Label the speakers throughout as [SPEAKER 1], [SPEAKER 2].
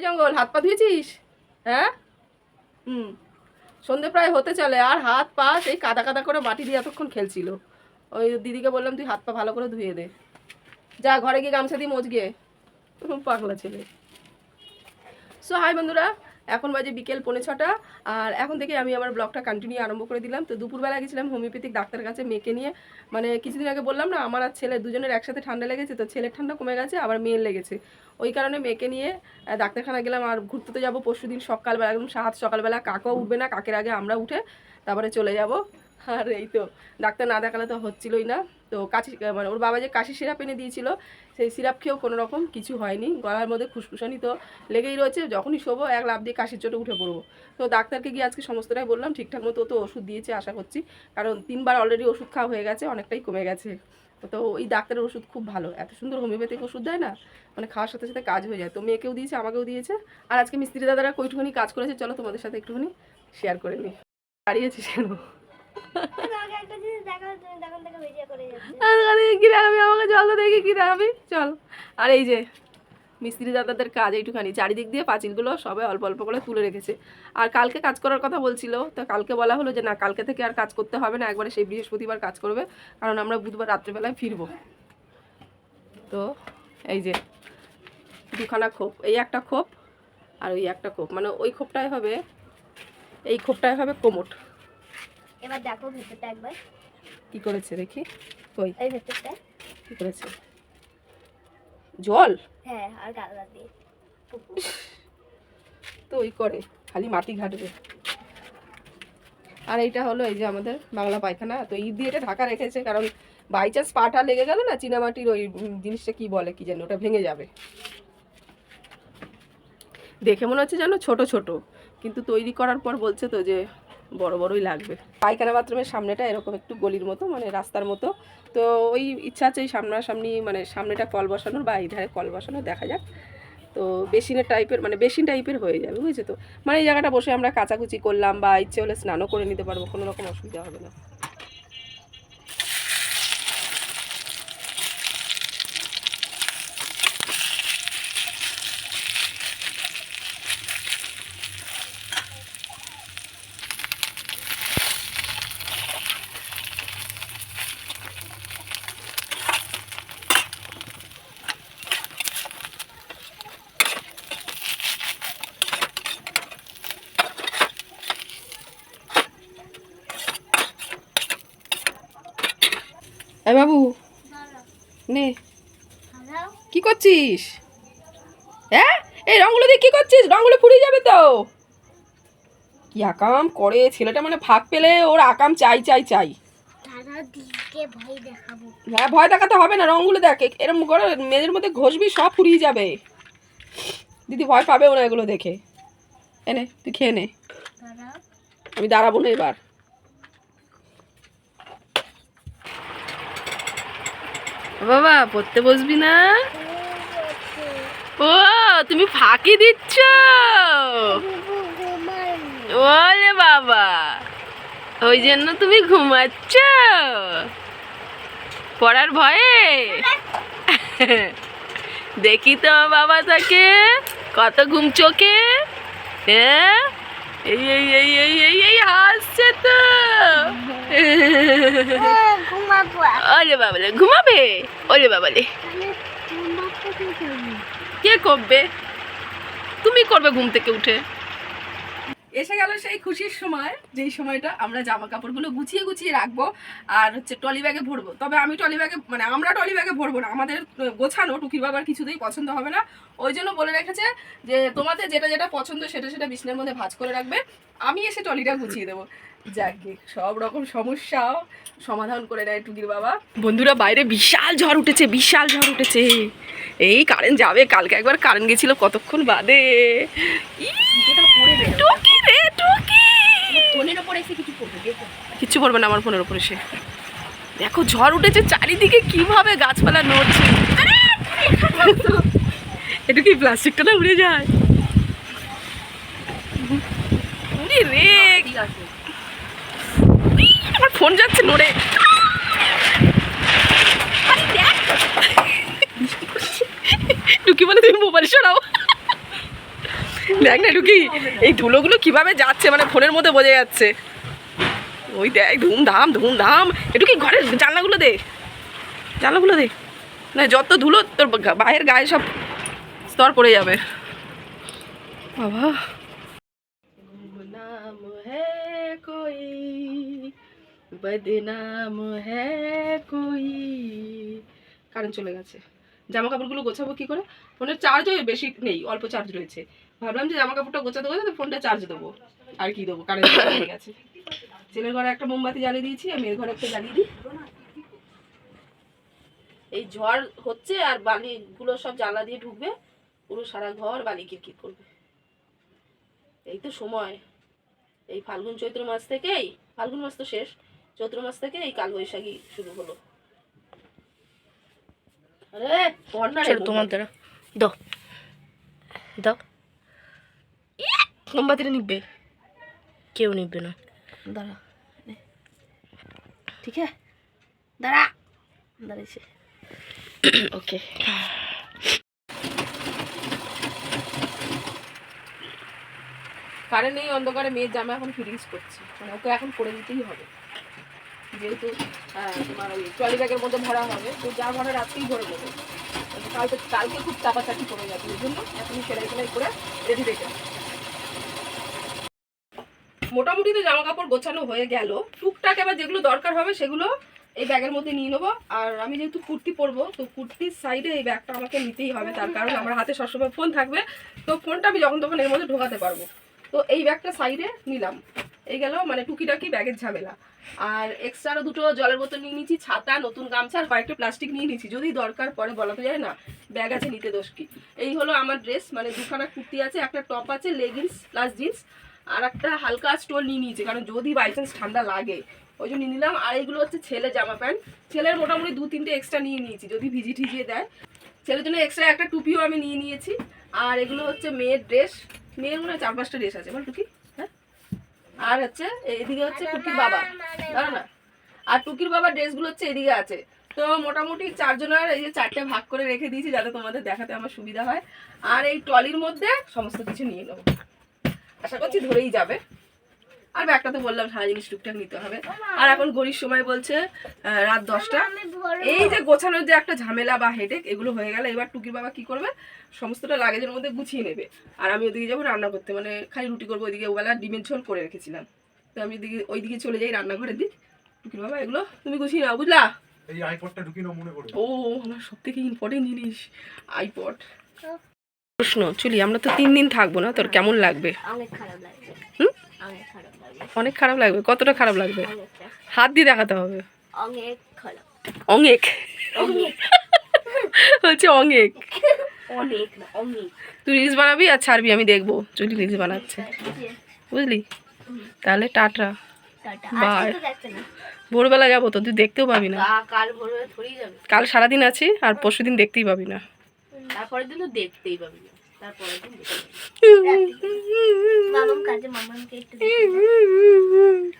[SPEAKER 1] জঙ্গল, হাত পা ধুয়েছিস? হ্যাঁ? হুম। সন্ধে প্রায় হতে চলে, আর হাত পা সেই কাদা কাদা করে মাটি দিয়ে এতক্ষণ খেলছিল। ওই দিদিকে বললাম, তুই হাত পা ভালো করে ধুয়ে দে। যা, ঘরে গিয়ে গামছা দিয়ে মজগে। গিয়ে পাগলা ছেলে। সো হাই বন্ধুরা। এখন বাজে বিকেল পৌনে ছটা, আর এখন থেকে আমি আমার ব্লগটা কন্টিনিউ আরম্ভ করে দিলাম। তো দুপুরবেলা গেছিলাম হোমিওপ্যাথিক ডাক্তার কাছে মেয়েকে নিয়ে। মানে কিছুদিন আগে বললাম না, আমার আর ছেলে দুজনের একসাথে ঠান্ডা লেগেছে, তো ছেলের ঠান্ডা কমে গেছে, আবার মেয়ের লেগেছে। ওই কারণে মেয়েকে নিয়ে ডাক্তারখানা গেলাম, আর ঘুরতে তো যাব পরশু দিন সকালবেলা, একদম সাত সকালবেলা কাকাও উঠবে না, কাকের আগে আমরা উঠে তারপরে চলে যাব। আর এই তো, ডাক্তার না দেখালে তো হচ্ছিলই না। তো কাশি মানে ওর বাবা যে কাশি সিরাপ এনে দিয়েছিল, সেই সিরাপ খেয়েও কোনো রকম কিছু হয়নি। গলার মধ্যে খুসখুসানি তো লেগেই রয়েছে, যখনই শোবো, এক লাভ দিয়ে কাশির চোটে উঠে পড়ব। তো ডাক্তারকে গিয়ে আজকে সমস্তটাই বললাম, ঠিকঠাক মতো তো ওষুধ দিয়েছে, আশা করছি। কারণ তিনবার অলরেডি ওষুধ খাওয়া হয়ে গেছে, অনেকটাই কমে গেছে। তো ওই ডাক্তারের ওষুধ খুব ভালো, এত সুন্দর হোমিওপ্যাথিক ওষুধ দেয় না মানে খাওয়ার সাথে সাথে কাজ হয়ে যায়। তো মেয়েকেও দিয়েছে, আমাকেও দিয়েছে। আর আজকে মিস্ত্রি দাদারা কইটুখানি কাজ করেছে, চলো তোমাদের সাথে একটুখানি শেয়ার করে নিই। দাঁড়িয়েছিস কেন কি রাখবি আমাকে জল তো দেখি কি রাখবি চল। আর এই যে, মিস্ত্রি দাদাদের কাজ এইটুখানি। চারিদিক দিয়ে পাঁচিলগুলো সবাই অল্প অল্প করে তুলে রেখেছে। আর কালকে কাজ করার কথা বলছিল, তো কালকে বলা হলো যে, না, কালকে থেকে আর কাজ করতে হবে না, একবারে সেই বৃহস্পতিবার কাজ করবে, কারণ আমরা বুধবার রাত্রেবেলায় ফিরবো। তো, এই যে, দুখানা খোপ, এই একটা খোপ আর ওই একটা খোপ। মানে ওই খোপটাই হবে, এই খোপটাই হবে কোমট
[SPEAKER 2] এবার দেখো ভেতরটা একবার।
[SPEAKER 1] কি করেছে দেখি? কই?
[SPEAKER 2] এই ভেতরটা।
[SPEAKER 1] কি করেছে? জল?
[SPEAKER 2] হ্যাঁ আর দিয়ে।
[SPEAKER 1] তো ওই করে খালি মাটি ঘাটবে। আর এইটা হলো এই যে আমাদের বাংলা পায়খানা। তো ঈদ দিয়ে এটা ঢাকা রেখেছে কারণ বাই চান্স পাটা লেগে গেল না চীনামাটির ওই জিনিসটা কি বলে কি জানি ওটা ভেঙে যাবে। দেখে মনে হচ্ছে যেন ছোট ছোট কিন্তু তৈরি করার পর বলছে তো যে বড় বড়ই লাগবে। পায়খানা বাথরুমের সামনেটা এরকম একটু গলির মতো মানে রাস্তার মতো। তো ওই ইচ্ছা আছে এই সামনাসামনি মানে সামনেটা কল বসানোর বা এই ধারে কল বসানোর দেখা যাক। তো বেসিনের টাইপের মানে বেসিন টাইপের হয়ে যাবে, বুঝেছ তো? মানে এই জায়গাটা বসে আমরা কাচাকুচি করলাম বা ইচ্ছে হলে স্নানও করে নিতে পারব, কোনো রকম অসুবিধা হবে না। এই বাবু। নে। কি করছিস? হ্যাঁ? এই রঙগুলো দিয়ে কি করছিস? রঙগুলো ফুরিয়ে যাবে তো। কি আকাম করে। ছেলেটা মানে ভাগ পেলে ওর আকাম চাই চাই চাই। হ্যাঁ ভয় দেখাতে হবে না রঙগুলো দেখ। এ- এরম করে মেয়েদের মধ্যে ঘষবি সব ফুরিয়ে যাবে। দিদি ভয় পাবে ওরা এগুলো দেখে। এনে তুই খেয়ে নে। আমি দাঁড়াবো না এবার। বাবা, পড়তে বসবি না? ও, তুমি ফাঁকি দিচ্ছ? ওলে বাবা, ওই জন্য তুমি ঘুমাচ্ছ? পড়ার ভয়ে? দেখি তো বাবা তাকে, কত ঘুম চোখে হ্যাঁ? এই এই এই এই এই এই, হাসছে তো। ওরে বাবালে, ঘুমাবে? ওরে বাবালে। কে করবে? তুমি করবে ঘুম থেকে উঠে। এসে গেল সেই খুশির সময় যেই সময়টা আমরা জামা কাপড়গুলো গুছিয়ে গুছিয়ে রাখব আর হচ্ছে টলি ব্যাগে ভরবো। তবে আমি টলি ব্যাগে মানে আমরা টলি ব্যাগে ভরবো না আমাদের গোছানো টুকির বাবার কিছুতেই পছন্দ হবে না। ওই জন্য বলে রেখেছে যে তোমাদের যেটা যেটা পছন্দ সেটা সেটা বিছনের মধ্যে ভাঁজ করে রাখবে। আমি এসে টলিটা গুছিয়ে দেবো। যাকে সব রকম সমস্যা সমাধান করে দেয় টুকির বাবা। বন্ধুরা বাইরে বিশাল ঝড় উঠেছে বিশাল ঝড় উঠেছে। এই কারেন্ট যাবে কালকে একবার কারেন্ট গেছিল কতক্ষণ বাদে? টুকি রে টুকি!
[SPEAKER 2] ফোনের ওপর এসে কিছু করবে দেখো।
[SPEAKER 1] কিচ্ছু পড়বে না আমার ফোনের উপরে সে দেখো ঝড় উঠেছে চারিদিকে কীভাবে গাছপালা নড়ছে। এটা কি প্লাস্টিকটা না উড়ে যায়? উড়ে রে। আমার ফোন যাচ্ছে নড়ে। টুকি বলে তুমি মোবাইল সরাও। দেখ না টুকি এই ধুলোগুলো কীভাবে যাচ্ছে? মানে ফোনের মধ্যে বোঝা যাচ্ছে। ওই দেখ, ধুমধাম ধুমধাম। একটু কি ঘরের জানলাগুলো দে। জানলাগুলো দে। না, যত ধুলো, তোর বাহের গায়ে সব স্তর পড়ে যাবে। বাবা। বদনাম কোই? কারেন্ট চলে গেছে। জামা কাপড়গুলো গোছাবো কি করে? ফোনের চার্জও বেশি নেই, অল্প চার্জ রয়েছে। ভাবলাম যে জামা কাপড়টা গোছাতে গোছাতে ফোনটা চার্জ দেবো। আর কি দেবো? কারেন্ট হয়ে গেছে। ছেলের ঘরে একটা মোমবাতি জ্বালিয়ে দিয়েছি আর মেয়ের ঘরে একটা জ্বালিয়ে দিই। এই ঝড় হচ্ছে আর বালিগুলো সব জ্বালা দিয়ে ঢুকবে পুরো সারা ঘর বালি কিরকির করবে। এই তো সময়। এই ফাল্গুন চৈত্র মাস থেকেই ফাল্গুন মাস তো শেষ চৈত্র মাস থেকে এই কালবৈশাখী শুরু হলো। আরে
[SPEAKER 2] তোমার দ্বারা। দাও। দাও।
[SPEAKER 1] মোমবাতিটা নিবে
[SPEAKER 2] কেউ নিবে না
[SPEAKER 1] দাঁড়া ঠিক আছে দাঁড়া দাঁড়িয়েছে ওকে কারেন্ট নেই অন্ধকারে মেয়ের জামা এখন ফিটিংস করছি। মানে ওকে এখন করে দিতেই হবে। যেহেতু তোমার ওই ট্রলি ব্যাগের মধ্যে ভরা হবে তো যা ভরা রাত্রেই ভরে দেবে কালকে কালকে খুব চাপাচাপি করে যাবে। ওই জন্য এখনই সেলাই সেলাই করে রেডি রেখে মোটামুটি তো জামা কাপড় গোছানো হয়ে গেল। টুকটাক এবার যেগুলো দরকার হবে সেগুলো এই ব্যাগের মধ্যে নিয়ে নেব। আর আমি যেহেতু কুর্তি পরবো, তো কুর্তির সাইডে এই ব্যাগটা আমাকে নিতেই হবে। তার কারণ আমার হাতে সবসময় ফোন থাকবে। তো ফোনটা আমি যখন তখন এর মধ্যে ঢোকাতে পারব। তো এই ব্যাগটা সাইডে নিলাম। এই গেল মানে টুকিটাকি ব্যাগের ঝামেলা। আর এক্সট্রা দুটো জলের বোতল নিয়ে নিয়েছি, ছাতা, নতুন গামছা আর কয়েকটা প্লাস্টিক নিয়ে নিয়েছি। যদি দরকার পরে বলা তো যায় না, ব্যাগ আছে, নিতে দোষ কি? এই হলো আমার ড্রেস মানে দুখানা কুর্তি আছে, একটা টপ আছে লেগিংস প্লাস জিন্স আর একটা হালকা স্টোল নিয়ে নিয়েছি, কারণ যদি বাই চান্স ঠান্ডা লাগে। ওই জন্য নিয়ে নিলাম। আর এইগুলো হচ্ছে ছেলে জামা প্যান্ট। ছেলের মোটামুটি দু তিনটে এক্সট্রা নিয়ে নিয়েছি, যদি ভিজি ঠিজিয়ে দেয়। ছেলের জন্য এক্সট্রা একটা টুপিও আমি নিয়ে নিয়েছি। আর এগুলো হচ্ছে মেয়ের ড্রেস মেয়ের মনে হয় চার পাঁচটা ড্রেস আছে। বল টুকি হ্যাঁ? আর হচ্ছে এদিকে হচ্ছে টুকির বাবা। দাঁড়া না? আর টুকির বাবার ড্রেসগুলো হচ্ছে এদিকে আছে। তো মোটামুটি চারজনের এই যে চারটে ভাগ করে রেখে দিয়েছি, যাতে তোমাদের দেখাতে আমার সুবিধা হয়। আর এই ট্রলির মধ্যে সমস্ত কিছু নিয়ে নেব। আশা করছি ধরেই যাবে। আর ব্যাগটা তো বললাম সারা জিনিস টুকটাক নিতে হবে। আর এখন ঘড়ির সময় বলছে রাত দশটা। এই যে গোছানোর যে একটা ঝামেলা বা হেডেক এগুলো হয়ে গেলে এবার টুকির বাবা কি করবে? সমস্তটা লাগেজের মধ্যে গুছিয়ে নেবে। আর আমি ওদিকে যাব রান্না করতে। মানে খালি রুটি করব ওইদিকে ওবেলা ডিমের ঝোল করে রেখেছিলাম। তো আমি ওইদিকে ওইদিকে চলে যাই রান্নাঘরের দিক। টুকির বাবা এগুলো তুমি গুছিয়ে নাও বুঝলা?
[SPEAKER 3] এই আইপডটা ঢুকিয়ে নাও মনে করে
[SPEAKER 1] ও আমার সব থেকে ইম্পর্টেন্ট জিনিস আইপড প্রশ্ন চলি আমরা তো তিন দিন থাকব না তোর কেমন লাগবে?
[SPEAKER 2] অনেক খারাপ
[SPEAKER 1] লাগবে। কতটা খারাপ লাগবে? হাত দিয়ে দেখাতে হবে।
[SPEAKER 2] অনেক
[SPEAKER 1] হচ্ছে অনেক তুই রিলস বানাবি আর ছাড়বি আমি দেখব। চুলি রিলস বানাচ্ছে। বুঝলি? তাহলে টাটা।
[SPEAKER 2] না।
[SPEAKER 1] ভোরবেলা যাব তো তুই দেখতেও পাবি না।
[SPEAKER 2] কাল
[SPEAKER 1] সারাদিন আছি আর পরশু দিন দেখতেই পাবি না।
[SPEAKER 2] তারপরের দিন তো দেখতেই পাবি না। তারপরের দিন দেখতে কাজে মামাকে একটু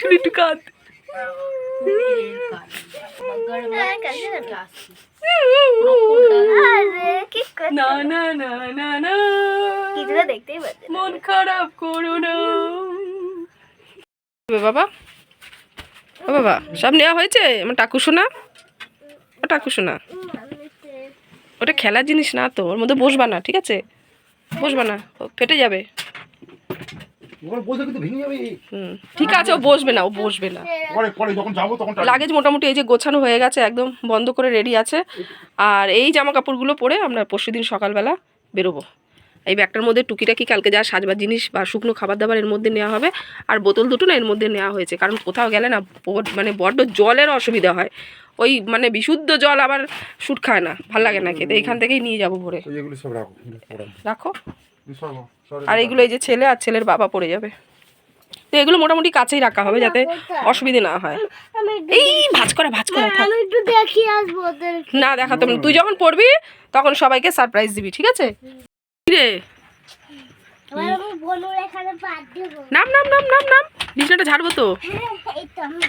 [SPEAKER 1] তুই একটু কাঁদ।
[SPEAKER 2] কাজে আরে কি করছ?
[SPEAKER 1] না না না না না।
[SPEAKER 2] দেখতেই
[SPEAKER 1] মন খারাপ করো না। বাবা ও বাবা সব নেওয়া হয়েছে? আমার টাকু শোনা ও টাকু শোনা ওটা খেলার জিনিস না তো ওর মধ্যে বসবা না ঠিক আছে? বসবা না ও ফেটে যাবে। ঠিক আছে ও বসবে না ও বসবে না। লাগেজ মোটামুটি এই যে গোছানো হয়ে গেছে একদম বন্ধ করে রেডি আছে। আর এই জামা কাপড়গুলো পরে আমরা পরশুদিন সকালবেলা বেরোবো। এই ব্যাগটার মধ্যে টুকিটাকি কালকে যা সাজবার জিনিস বা শুকনো খাবার দাবার এর মধ্যে নেওয়া হবে আর বোতল দুটো না এর মধ্যে নেওয়া হয়েছে কারণ কোথাও গেলে না মানে বড্ড জলের অসুবিধা হয়। ওই মানে বিশুদ্ধ জল আবার শুট খায় না ভালো লাগে না খেতে এখান থেকেই নিয়ে যাব ভরে।
[SPEAKER 3] রাখো
[SPEAKER 1] আর এগুলো। এই যে ছেলে আর ছেলের বাবা পড়ে যাবে। তো এগুলো মোটামুটি কাছেই রাখা হবে যাতে অসুবিধে না হয়। এই ভাজ করা ভাজ করা
[SPEAKER 2] আমি একটু দেখি আসব
[SPEAKER 1] না দেখাতাম না। তুই যখন পড়বি তখন সবাইকে সারপ্রাইজ দিবি ঠিক আছে? রে
[SPEAKER 2] এবার আমি বনুর এখানে বাদ দেবো
[SPEAKER 1] নাম নাম নাম নাম নাম। বিছানাটা ঝাড়বো তো।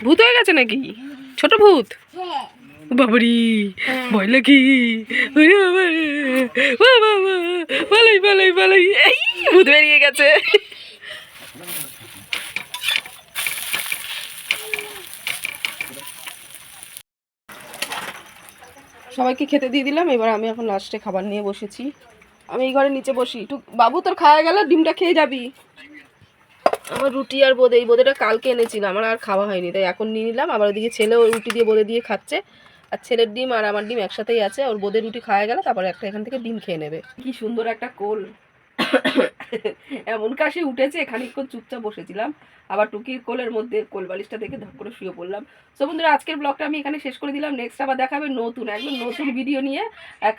[SPEAKER 1] ভূত হয়ে গেছে নাকি? ছোট ভূত?
[SPEAKER 2] হ্যাঁ।
[SPEAKER 1] বাবারি ভয় লাগে। পালাই পালাই পালাই এই ভূত বেরিয়ে গেছে। সবাইকে খেতে দিয়ে দিলাম এবার আমি এখন লাস্টে খাবার নিয়ে বসেছি। আমি এই ঘরে নিচে বসি। একটু বাবু তোর খাওয়া গেল, ডিমটা খেয়ে যাবি। আমার রুটি আর বোঁদে, এই বোঁদেটা কালকে এনেছিলাম, আমার আর খাওয়া হয়নি, তাই এখন নিয়ে নিলাম। আবার ওদিকে ছেলেও রুটি দিয়ে বোঁদে দিয়ে খাচ্ছে। আর ছেলের ডিম আর আমার ডিম একসাথেই আছে, ওর বোধে রুটি খাওয়া গেলে, তারপরে একটা এখান থেকে ডিম খেয়ে নেবে। কি সুন্দর একটা কোল। এমন কাশি উঠেছে, খানিকক্ষণ চুপচাপ বসেছিলাম। আবার টুকির কোলের মধ্যে কোল বালিশটা দেখে ধপ করে শুয়ে পড়লাম। সো বন্ধুরা, আজকের ব্লগটা আমি এখানে শেষ করে দিলাম। নেক্সট আবার দেখাবে নতুন, একদম নতুন ভিডিও নিয়ে।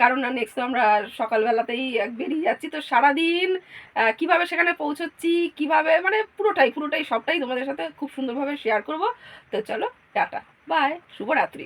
[SPEAKER 1] কারণ না নেক্সট আমরা সকালবেলাতেই এক বেরিয়ে যাচ্ছি। তো সারাদিন কীভাবে সেখানে পৌঁছচ্ছি, কীভাবে মানে পুরোটাই পুরোটাই, সবটাই তোমাদের সাথে খুব সুন্দরভাবে শেয়ার করব। তো চলো, টাটা বাই শুভরাত্রি।